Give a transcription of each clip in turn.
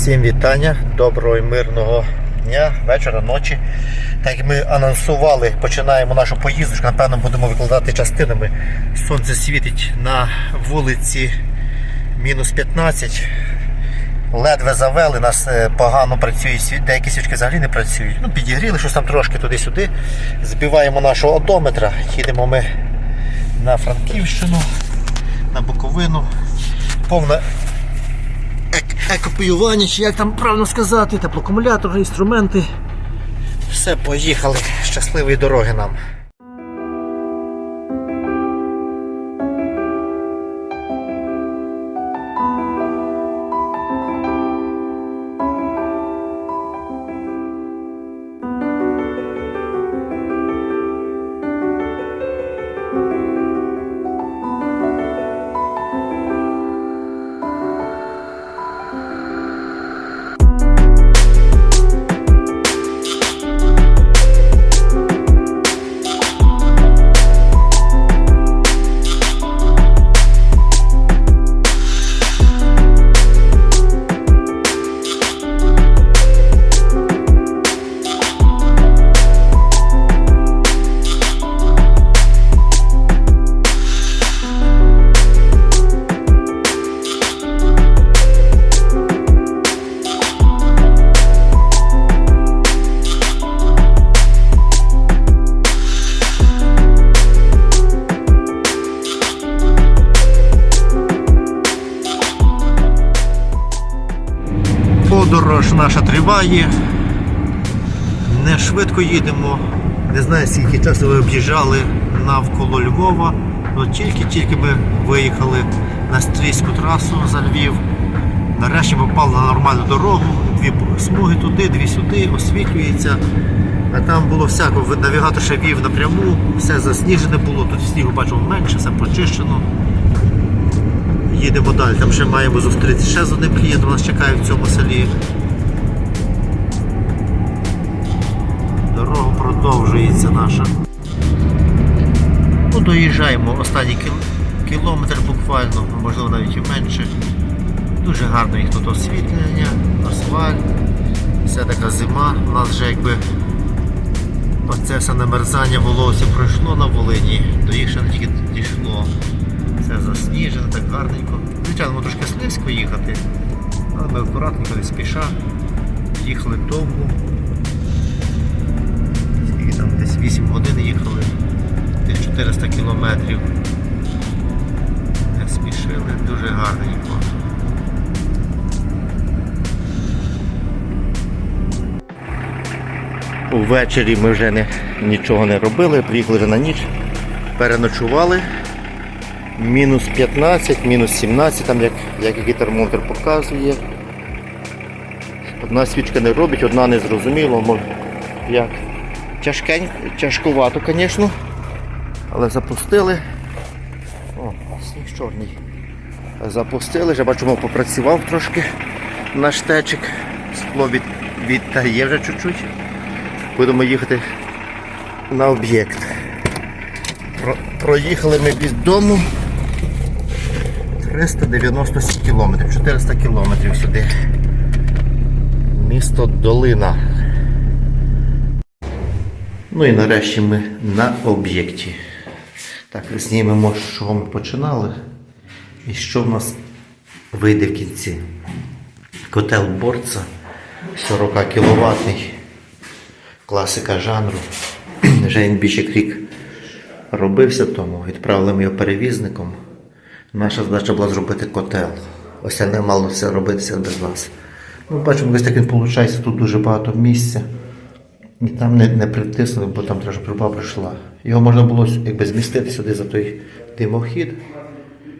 Всім вітання, доброго і мирного дня, вечора, ночі. Так як ми анонсували, починаємо нашу поїздочку, напевно, будемо викладати частинами. Сонце світить на вулиці мінус 15. Ледве завели, нас е, погано працює, світ- деякі свічки взагалі не працюють. Ну, підігріли щось там трошки туди-сюди. Збиваємо нашого одометра, їдемо ми на Франківщину, на Буковину. Повна екопіювання, чи як там правильно сказати, теплоакумулятори, інструменти. Все, поїхали. Щасливої дороги нам. Наша триває. Не швидко їдемо. Не знаю, скільки часу ви об'їжджали навколо Львова. От тільки-тільки ми виїхали на стрійську трасу за Львів. Нарешті попали на нормальну дорогу. Дві смуги туди, дві сюди, освітлюється. А там було всяко, навігатор ще вів напряму, все засніжене було, тут снігу бачимо менше, все прочищено. Їдемо далі. Там ще маємо зустрітися ще з одним клієнтом, нас чекає в цьому селі. Продовжується наша. Ну, доїжджаємо останній кіл- кілометр буквально, можливо навіть і менше. Дуже гарно їх тут освітлення, асфальт, все така зима. У нас вже якби оце все намерзання волосся пройшло на Волині, до їх ще не тільки дійшло. Все засніжено, так гарненько. Звичайно, трошки слизько їхати, але ми акуратненько, не спіша. Їхали довго. Скільки 8 годин їхали, 400 кілометрів. Не спішили, дуже гарненько. Увечері ми вже не, нічого не робили, приїхали вже на ніч, переночували. Мінус 15, мінус 17, там як, як який термометр показує. Одна свічка не робить, одна не зрозуміло, може як. Тяжкенько, тяжкувато, звісно. Але запустили. О, сніг чорний. Запустили, вже бачимо, попрацював трошки наш течик. Скло від, відтає вже чуть-чуть. Будемо їхати на об'єкт. Про, проїхали ми від дому 397 кілометрів, 400 кілометрів сюди. Місто Долина. Ну і нарешті ми на об'єкті. Так, знімемо, з чого ми починали і що в нас вийде в кінці. Котел Борца 40 кВт. Класика жанру. Вже він більше як рік робився тому, відправили ми його перевізником. Наша задача була зробити котел. Ось це не мало все робитися без нас. Ну, бачимо, ось так він виходить, тут дуже багато місця. І там не, не притиснули, бо там треба, труба прийшла. Його можна було якби змістити сюди за той димохід,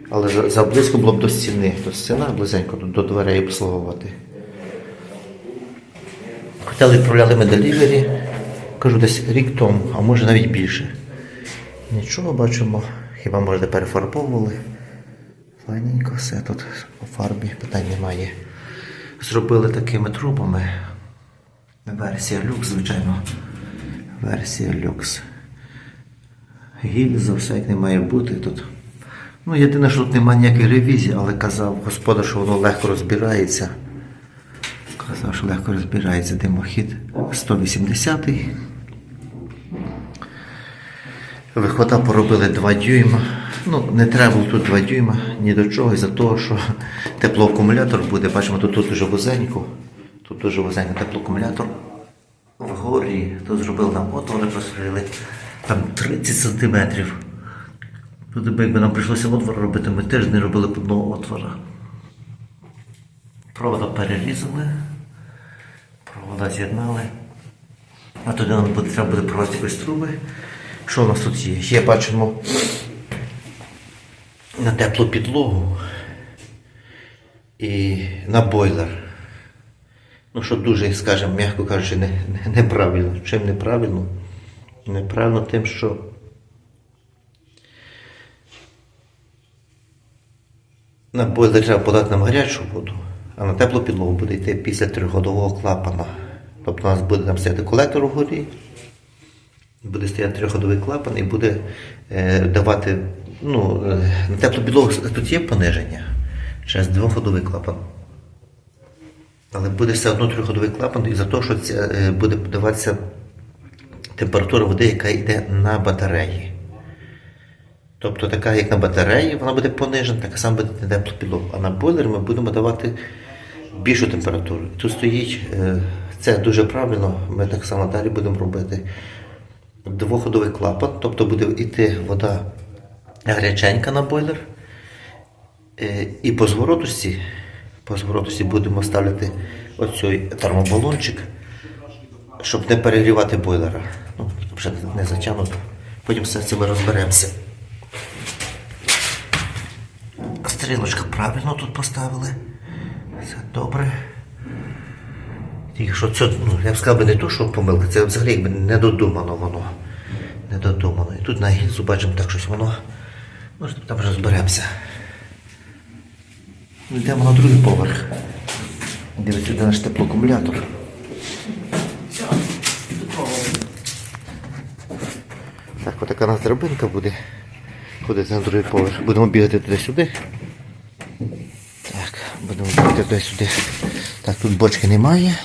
але заблизько було б до стіни. То стіна близенько до, до дверей обслуговувати. Хотіли відправляли ми делівері, кажу, десь рік тому, а може навіть більше. Нічого бачимо, хіба може перефарбовували. Файненько все тут по фарбі, питань немає. Зробили такими трубами. Версія люкс, звичайно. Версія люкс. Гільза, все як не має бути тут. Ну, єдине, що тут немає ніякої ревізії, але казав господар, що воно легко розбирається. Казав, що легко розбирається димохід 180 Вихода поробили 2 дюйма. Ну, не треба було тут 2 дюйма ні до чого, із-за того, що теплоакумулятор буде. Бачимо, тут, тут дуже вузенько. Тут дуже вузенько теплоакумулятор. Вгорі тут зробили нам отвори, просверлили там 30 сантиметрів. Тут якби нам прийшлося отвор робити, ми теж не робили б одного отвора. Провода перерізали, провода з'єднали. А тоді нам буде, треба буде провести якісь труби. Що у нас тут є? Є бачимо на теплу підлогу і на бойлер. Ну, що дуже, скажімо, м'яко кажучи, не, не, неправильно. Чим неправильно? Неправильно тим, що на бойлер треба подати нам гарячу воду, а на теплу підлогу буде йти після трьохходового клапана. Тобто у нас буде там стояти колектор вгорі, буде стояти трьохходовий клапан і буде е, давати. Ну, е, на теплу підлогу тут є пониження через двоходовий клапан. Але буде все одно трьохходовий клапан із-за того, що це буде подаватися температура води, яка йде на батареї. Тобто така, як на батареї, вона буде понижена, така сама буде на теплу підлогу. А на бойлер ми будемо давати більшу температуру. Тут стоїть, е, це дуже правильно, ми так само далі будемо робити. Двоходовий клапан, тобто буде йти вода гаряченька на бойлер. Е, І по зворотусі, по зворотусі будемо ставити оцей термобалончик, щоб не перегрівати бойлера. Ну, вже не затягнуто. Потім все це ми розберемося. Стрілочка правильно тут поставили. Все добре. Тільки що це, ну, я б сказав би не то, що помилка, це взагалі якби не додумано воно. Не додумано. І тут на гільзу бачимо так щось воно. Ну, там розберемося. Йдемо на другий поверх. Дивіться, де наш теплоакумулятор. Так, отака нас драбинка буде. Ходити на другий поверх. Будемо бігати туди-сюди. Так, будемо бігати туди-сюди. Так, тут бочки немає.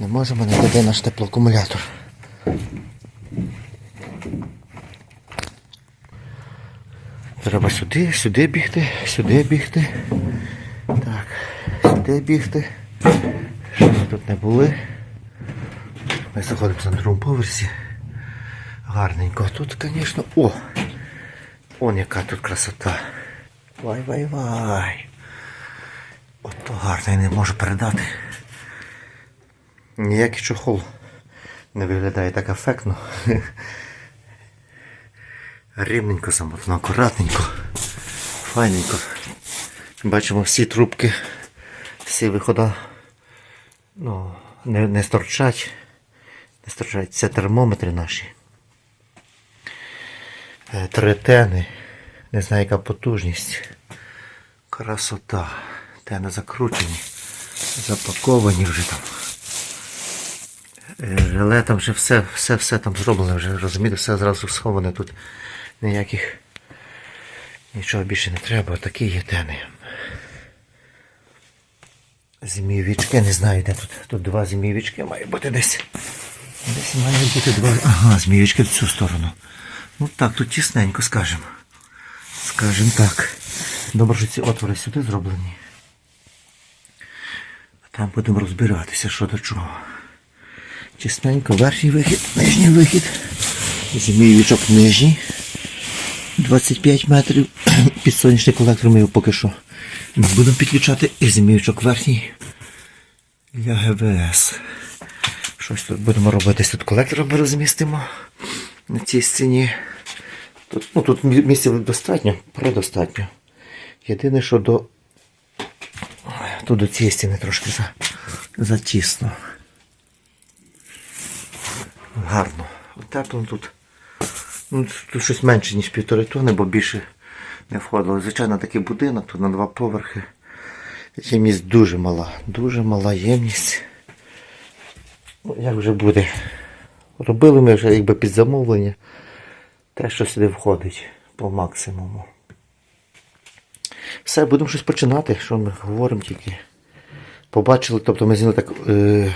Не можемо знайти де наш теплоакумулятор. Треба сюди, сюди бігти, сюди бігти. Так, сюди бігти. Що ми тут не були. Ми знаходимося на другому поверсі. Гарненько. Тут, звісно, о! Он яка тут красота. Вай, вай, вай. Ото гарно, я не можу передати. Ніякий чохол не виглядає так ефектно. Рівненько замотано, акуратненько, файненько. Бачимо всі трубки, всі виходи ну, не, не сторчать. Не сторчать. Це термометри наші. Е, Третени. Не знаю, яка потужність. Красота. Тени закручені, запаковані вже там. Е, Желе там вже все, все, все там зроблено, вже розумієте, все зразу сховане тут. Ніяких нічого більше не треба, такі є тени. Змієвічки, не знаю, де тут. Тут два змієвічки має бути десь. Десь має бути два. Ага, змієвічки в цю сторону. Ну так, тут тісненько, скажемо. Скажем так. Добре, що ці отвори сюди зроблені. А там будемо розбиратися, що до чого. Чисненько, верхній вихід, нижній вихід. Змієвічок нижній. 25 метрів. Під сонячний колектор ми його поки що не будемо підключати. І змієвічок верхній для ГВС. Щось тут будемо робити. Тут колектор ми розмістимо на цій стіні. Тут, ну, тут місця достатньо, предостатньо. Єдине, що до. Тут до цієї стіни трошки за, затісно. Гарно. Утеплено тут. Ну, тут щось менше, ніж півтори тони, бо більше не входило. Звичайно, такий будинок, тут на два поверхи. Ємність дуже мала. Дуже мала ємність. Ну, як вже буде? Робили ми вже якби під замовлення. Те, що сюди входить по максимуму. Все, будемо щось починати, що ми говоримо тільки. побачили, тобто ми зняли так е,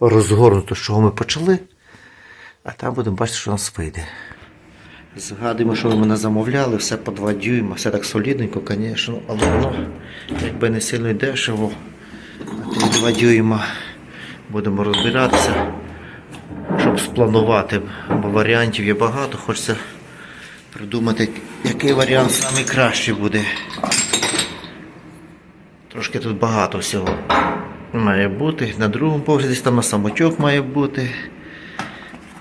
розгорнуто, з чого ми почали, а там будемо бачити, що у нас вийде. Згадуємо, що ви мене замовляли, все по 2 дюйма, все так солідненько, звісно, але воно якби не сильно й дешево. А 2 дюйма будемо розбиратися, щоб спланувати, бо варіантів є багато, хочеться придумати, який варіант найкращий буде. Трошки тут багато всього має бути. На другому десь там на самотьок має бути.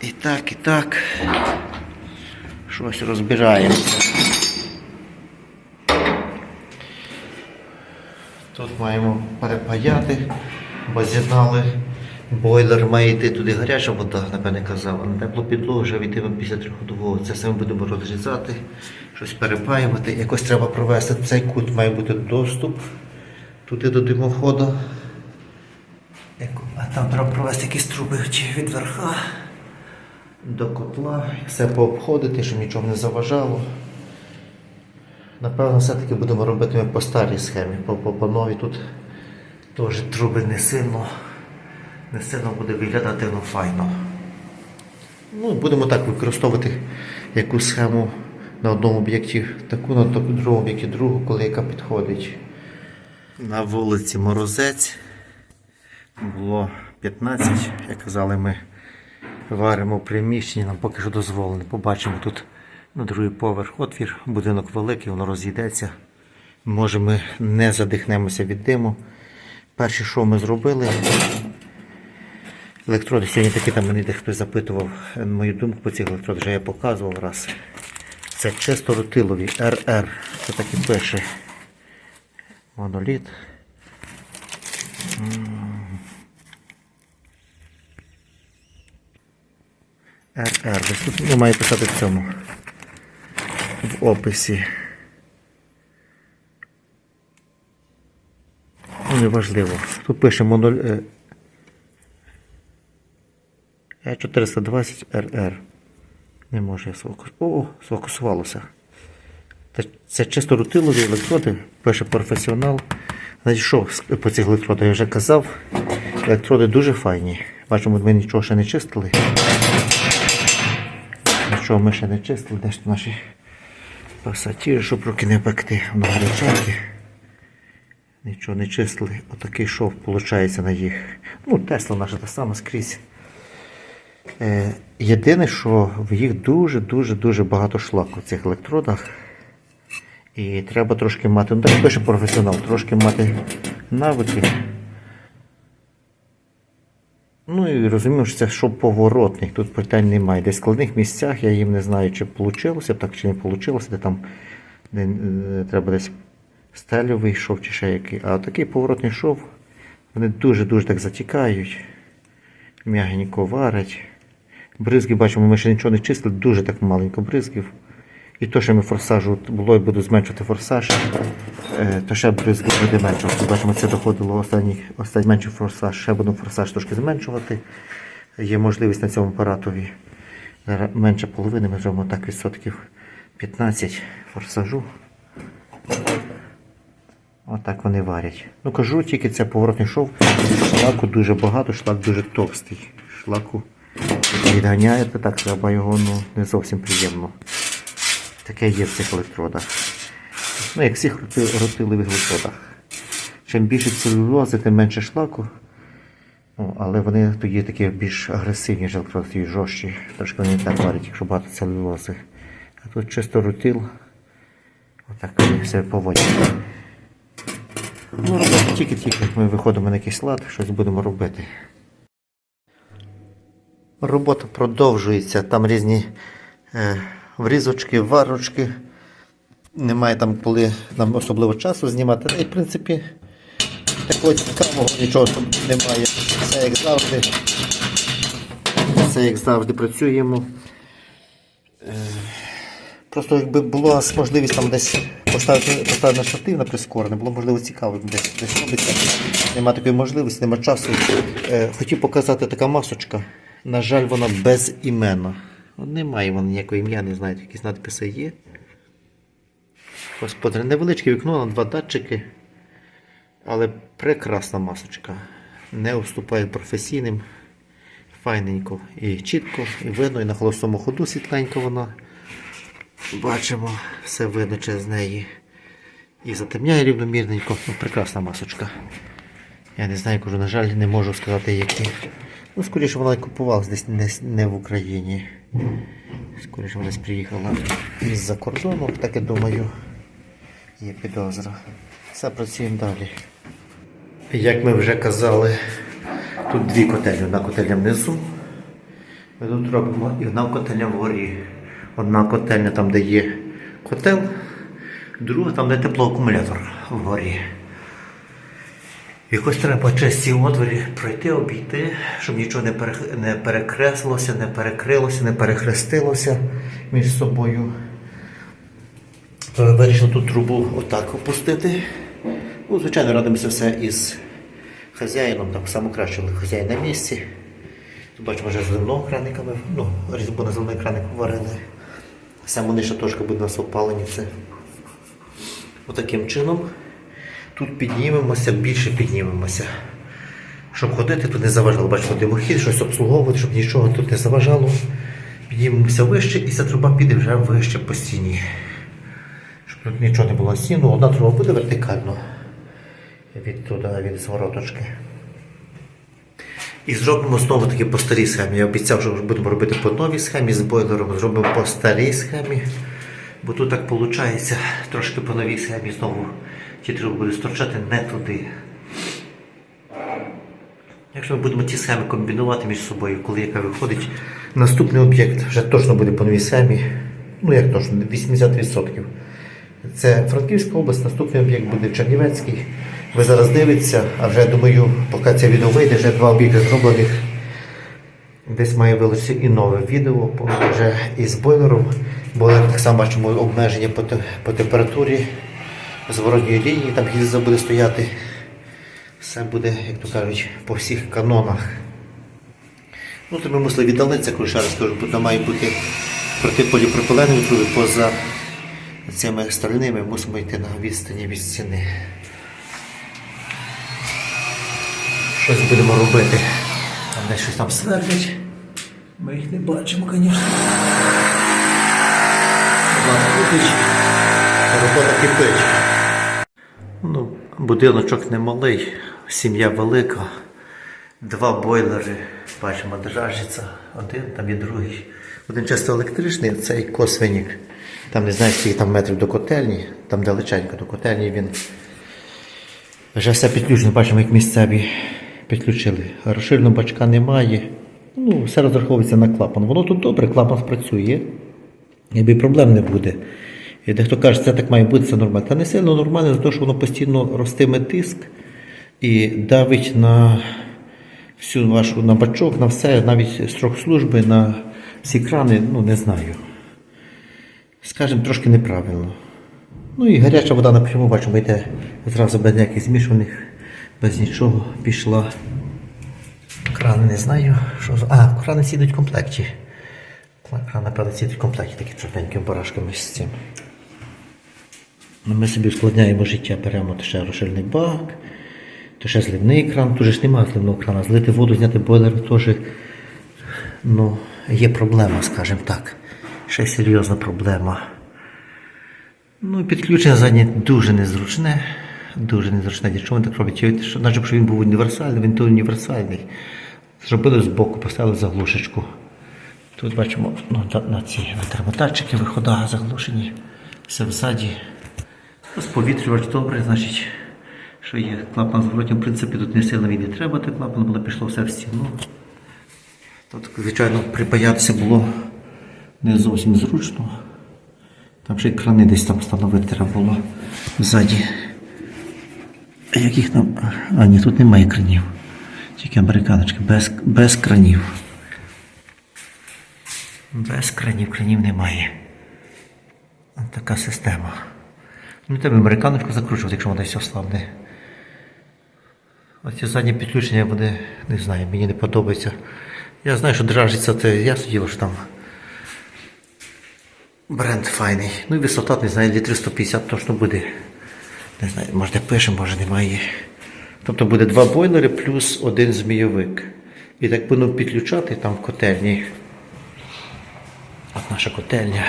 І так, і так. Щось розбираємося. Тут маємо перепаяти, бо з'єднали. Бойлер має йти туди гаряча вода, напевне казав, а на теплу підлогу вже йтиме після трьохходового. Це все ми будемо розрізати, щось перепаювати. Якось треба провести. Цей кут має бути доступ туди до димоходу. А там треба провести якісь труби чи від верха до котла. Все пообходити, щоб нічого не заважало. Напевно, все-таки будемо робити ми по старій схемі. По, по, по новій тут теж труби не сильно, не сильно буде виглядати ну, файно. Ну, будемо так використовувати яку схему на одному об'єкті таку, на другому об'єкті другу, коли яка підходить. На вулиці Морозець було 15, як казали, ми варимо в приміщенні, нам поки що дозволено. Побачимо тут на другий поверх отвір, будинок великий, воно розійдеться. Може ми не задихнемося від диму. Перше, що ми зробили, електроди сьогодні такі там мене запитував мою думку по цих електродах, вже я показував раз. Це чисто рутилові RR. Це так і пише. Моноліт. РР. Десь тут не має писати в цьому. В описі. Ну, неважливо. Тут пише моноль... е, 420 РР. Не може сфокус. О, сфокусувалося. Це, чисто рутилові електроди, пише професіонал. Що по цих електродах я вже казав. Електроди дуже файні. Бачимо, ми нічого ще не чистили. Нічого ми ще не чистили, де ж наші пасатіри, щоб руки не пекти на гарячаки. Нічого не чистили. Отакий шов виходить на їх. Ну, Тесла наша та сама скрізь. Е, єдине, що в їх дуже-дуже дуже багато шлаку в цих електродах. І треба трошки мати, ну так пише професіонал, трошки мати навики. Ну і розумію, що це що поворотник, тут питань немає. Десь в складних місцях я їм не знаю, чи вийшло так, чи не вийшло, де там де, е, треба десь стельовий шов чи ще який. А такий поворотний шов, вони дуже-дуже так затікають, м'ягенько варять. Бризки бачимо, ми ще нічого не чистили, дуже так маленько бризків. І то, що ми форсажу було і буду зменшувати форсаж, е, то ще бризки буде меншувати. Бачимо, це доходило останній, останній менший форсаж, ще будемо форсаж трошки зменшувати. Є можливість на цьому апаратові. Менше половини, ми зробимо так відсотків 15 форсажу. Отак вони варять. Ну кажу, тільки це поворотний шов. Шлаку дуже багато, шлак дуже товстий. Шлаку відганяєте, так треба його ну, не зовсім приємно. Таке є в цих електродах. Ну, як всіх рутилових електродах. Чим більше целюлози, тим менше шлаку. Ну, але вони тоді такі більш агресивні ніж електроди, такі жорстчі. Трошки вони так варять, якщо багато целюлози. А тут чисто рутил. Отак все поводять. Ну, тільки-тільки ми виходимо на якийсь лад, щось будемо робити. Робота продовжується, там різні е, врізочки, варочки. Немає там коли нам особливо часу знімати. Й в принципі такого цікавого нічого там немає. Все як завжди. Все як завжди працюємо. Е, Просто якби була можливість там десь поставити, поставити на штатив на прискорене, було можливо цікаво десь, десь робиться. Нема такої можливості, нема часу. Е, хотів показати така масочка. На жаль, вона безіменна. От Немає вона ніякого ім'я, не знаю, якісь надписи є. Господи, невеличке вікно на два датчики. Але прекрасна масочка. Не уступає професійним. Файненько і чітко, і видно, і на холостому ходу світленько вона. Бачимо, все видно через неї. І затемняє рівномірненько. Ну, прекрасна масочка. Я не знаю, кажу, на жаль, не можу сказати, які. Ну, скоріше вона купувалась десь не в Україні. Скоріше вона приїхала із-за кордону, так я думаю. Є підозра. Все працюємо далі. Як ми вже казали, тут дві котельні. Одна котельня внизу. Ми тут робимо і одна котельня вгорі. Одна котельня там, де є котел, друга там, де теплоакумулятор вгорі. Якось треба через ці отворі пройти, обійти, щоб нічого не, не перекреслилося, не перекрилося, не перехрестилося між собою. Я тут трубу отак опустити. Ну, звичайно, радимося все із хазяїном, так само краще, але хазяїн на місці. Тут бачимо вже зливного краниками, ну, різьбу на зелений краник варили. Саме нижча точка буде у нас опалені. Отаким чином. Тут піднімемося, більше піднімемося. Щоб ходити, тут не заважало. Бачимо димохід, щось обслуговувати, щоб нічого тут не заважало. Піднімемося вище і ця труба піде вже вище по стіні. Щоб тут нічого не було стіну, одна труба буде вертикально від туди, від звороточки. І зробимо знову таки по старій схемі. Я обіцяв, що будемо робити по новій схемі з бойлером. Зробимо по старій схемі. Бо тут так виходить, трошки по новій схемі знову ті труби буде сторчати не туди. Якщо ми будемо ті схеми комбінувати між собою, коли яка виходить, наступний об'єкт вже точно буде по новій схемі. Ну як точно, 80%. Це Франківська область, наступний об'єкт буде Чернівецький. Ви зараз дивитеся, а вже думаю, поки це відео вийде, вже два об'єкти зроблених. Десь має вилучитися і нове відео вже із бойлером. Бойлер так само бачимо обмеження по температурі зворотньої лінії, там гільза буде стояти. Все буде, як то кажуть, по всіх канонах. Ну, то ми мусили віддалитися, коли ще раз кажу, бо там має бути проти поліпропиленові труби поза цими стальними мусимо йти на відстані від стіни. Щось будемо робити. Там десь щось там свердять. Ми їх не бачимо, звісно. Робота кипить. Ну, будиночок немалий, сім'я велика, два бойлери, бачимо, держажиться, один, там і другий. Один чисто електричний, цей косвенік. Там не знаю, скільки там метрів до котельні, там далеченько до котельні він. Вже все підключено, бачимо, як місцеві підключили. Розширеного бачка немає. Ну, все розраховується на клапан. Воно тут добре, клапан спрацює. Якби проблем не буде. І дехто каже, це так має бути, це нормально. Та не сильно нормально, тому що воно постійно ростиме тиск і давить на всю вашу на бачок, на все, навіть строк служби, на всі крани, ну не знаю. Скажемо, трошки неправильно. Ну і гаряча вода напряму, бачимо, йде зразу без ніяких змішаних, без нічого пішла. Крани не знаю, що за. А, крани всі йдуть в комплекті. Крани, напевно, всі йдуть в комплекті такі чорненькими барашками з цим. Ну, Ми собі ускладняємо життя, беремо то ще розширений бак, то ще зливний кран, тут же ж немає зливного крана. Злити воду, зняти бойлер теж ну, є проблема, скажімо так. Ще серйозна проблема. Ну, підключення заднє дуже незручне. Дуже незручне. Для вони так роблять? Чи- Що, наче, що він був універсальний, він то універсальний. Зробили збоку, поставили заглушечку. Тут бачимо ну, на, ці на термотатчики вихода заглушені. Все взаді. Сповітрювач добре, значить, що є клапан зворотній, в принципі, тут не сильно він не треба, той клапан, було пішло все в стіну. Тут, звичайно, припаятися було не зовсім зручно. Там ще й крани десь там встановити треба було ззаді. Яких там. А, ні, тут немає кранів. Тільки американочки, без, без кранів. Без кранів, кранів немає. Така система. Ну, треба американочку закручувати, якщо вона десь ослабне. Оці задні підключення вони, не знаю, мені не подобається. Я знаю, що держиться, це я судів, що там бренд файний. Ну і висота, не знаю, для 350 точно буде. Не знаю, може де пише, може немає. Тобто буде два бойлери плюс один змійовик. І так будемо підключати там в котельні. От наша котельня.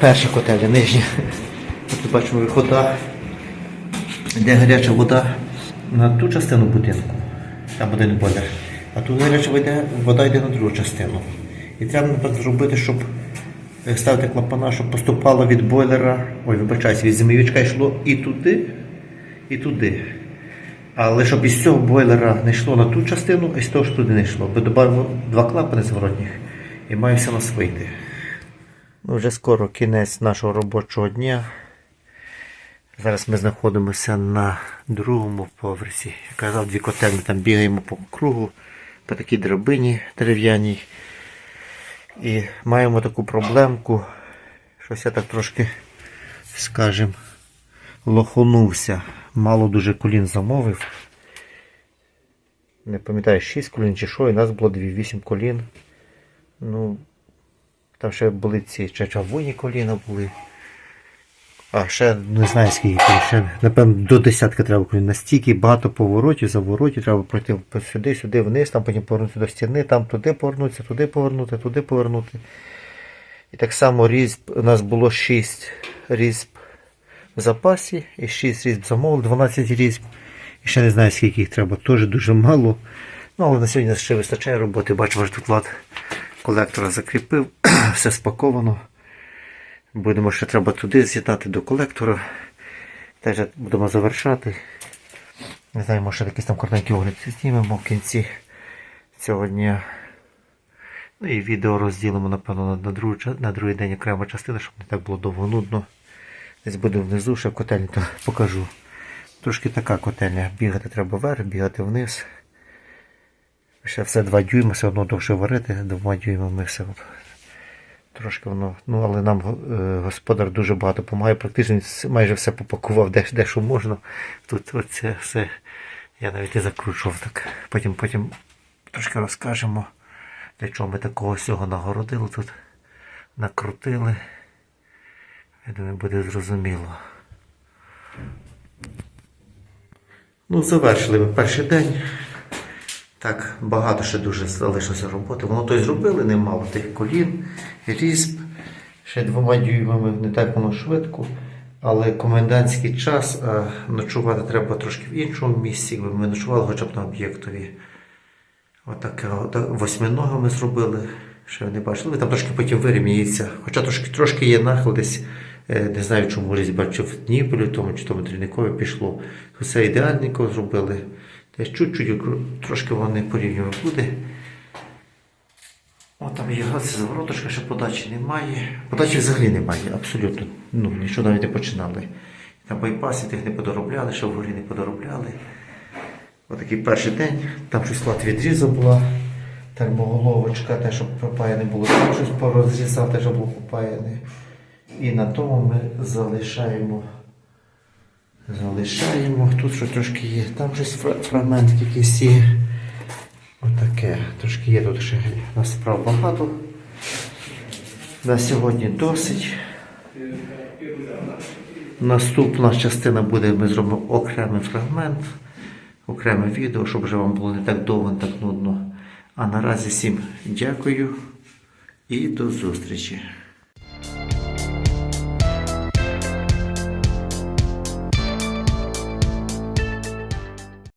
Перша котельня, нижня. Тут бачимо вихода, де гаряча вода на ту частину будинку. Там один бойлер. А тут гаряча вода, вода йде на другу частину. І треба зробити, щоб е, ставити клапана, щоб поступало від бойлера, ой, вибачаюсь, від змійовичка йшло і туди, і туди. Але щоб із цього бойлера не йшло на ту частину, а з того ж туди не йшло. Бо додамо два клапани зворотніх і має все нас вийти. Ну, вже скоро кінець нашого робочого дня. Зараз ми знаходимося на другому поверсі. Я казав, дві котельні там бігаємо по кругу, по такій драбині дерев'яній. І маємо таку проблемку. Щось я так трошки, скажем, лоханувся. Мало дуже колін замовив. Не пам'ятаю, 6 колін чи що, і нас було 2-8 колін. Ну, там ще були ці чачавоні коліна були. А ще не знаю скільки, ще, напевно, до десятки треба колін. Настільки багато поворотів, заворотів, треба пройти сюди, сюди, вниз, там потім повернутися до стіни, там туди повернутися, туди повернути, туди повернути. І так само різьб, у нас було 6 різьб в запасі і 6 різьб замовили, 12 різьб. І ще не знаю, скільки їх треба, теж дуже мало. Ну, але на сьогодні ще вистачає роботи. Бачимо, що тут лад колектора закріпив, все спаковано. Будемо ще треба туди з'єднати до колектора. Теж будемо завершати. Не знаю, може якийсь там коротенький огляд знімемо в кінці цього дня. Ну і відео розділимо, напевно, на, другий, на другий день окрема частина, щоб не так було довго нудно. Десь буде внизу, ще в котельні, то покажу. Трошки така котельня. Бігати треба вверх, бігати вниз. Ще все 2 дюйма, все одно довше варити, двома дюймами все. Трошки воно. Ну, але нам е, господар дуже багато допомагає. Практично майже все попакував, де, де що можна. Тут оце все. Я навіть не закручував так. Потім, потім трошки розкажемо, для чого ми такого всього нагородили тут. Накрутили. Я думаю, буде зрозуміло. Ну, завершили ми перший день. Так, багато ще дуже залишилося роботи. Воно то й зробили, немало тих колін, різьб. Ще двома дюймами, не так воно швидко. Але комендантський час, а ночувати треба трошки в іншому місці, якби ми ночували хоча б на об'єктові. Отаке от, восьминого ми зробили. Ще не бачили. Там трошки потім вирівняється. Хоча трошки, трошки є нахил десь. е, Не знаю, чому різьба чи в Дніполі, тому чи тому трільникові пішло. Все ідеальненько зробили. Десь чуть-чуть трошки вони порівнювали буде. О, там є газ, завороточка, ще подачі немає. Подачі взагалі немає, абсолютно. Ну, нічого навіть не починали. Там байпаси тих не подоробляли, ще вгорі не подоробляли. Отакий перший день, там щось лад відріза була, термоголовочка, те, щоб пропаяне було, там щось порозрізав, те, що було попаяне. І на тому ми залишаємо. Залишаємо. Тут що трошки є. Там щось фрагмент якийсь є. Отаке. Трошки є тут ще у нас справ багато. На сьогодні досить. Наступна частина буде, ми зробимо окремий фрагмент, окреме відео, щоб вже вам було не так довго, не так нудно. А наразі всім дякую і до зустрічі.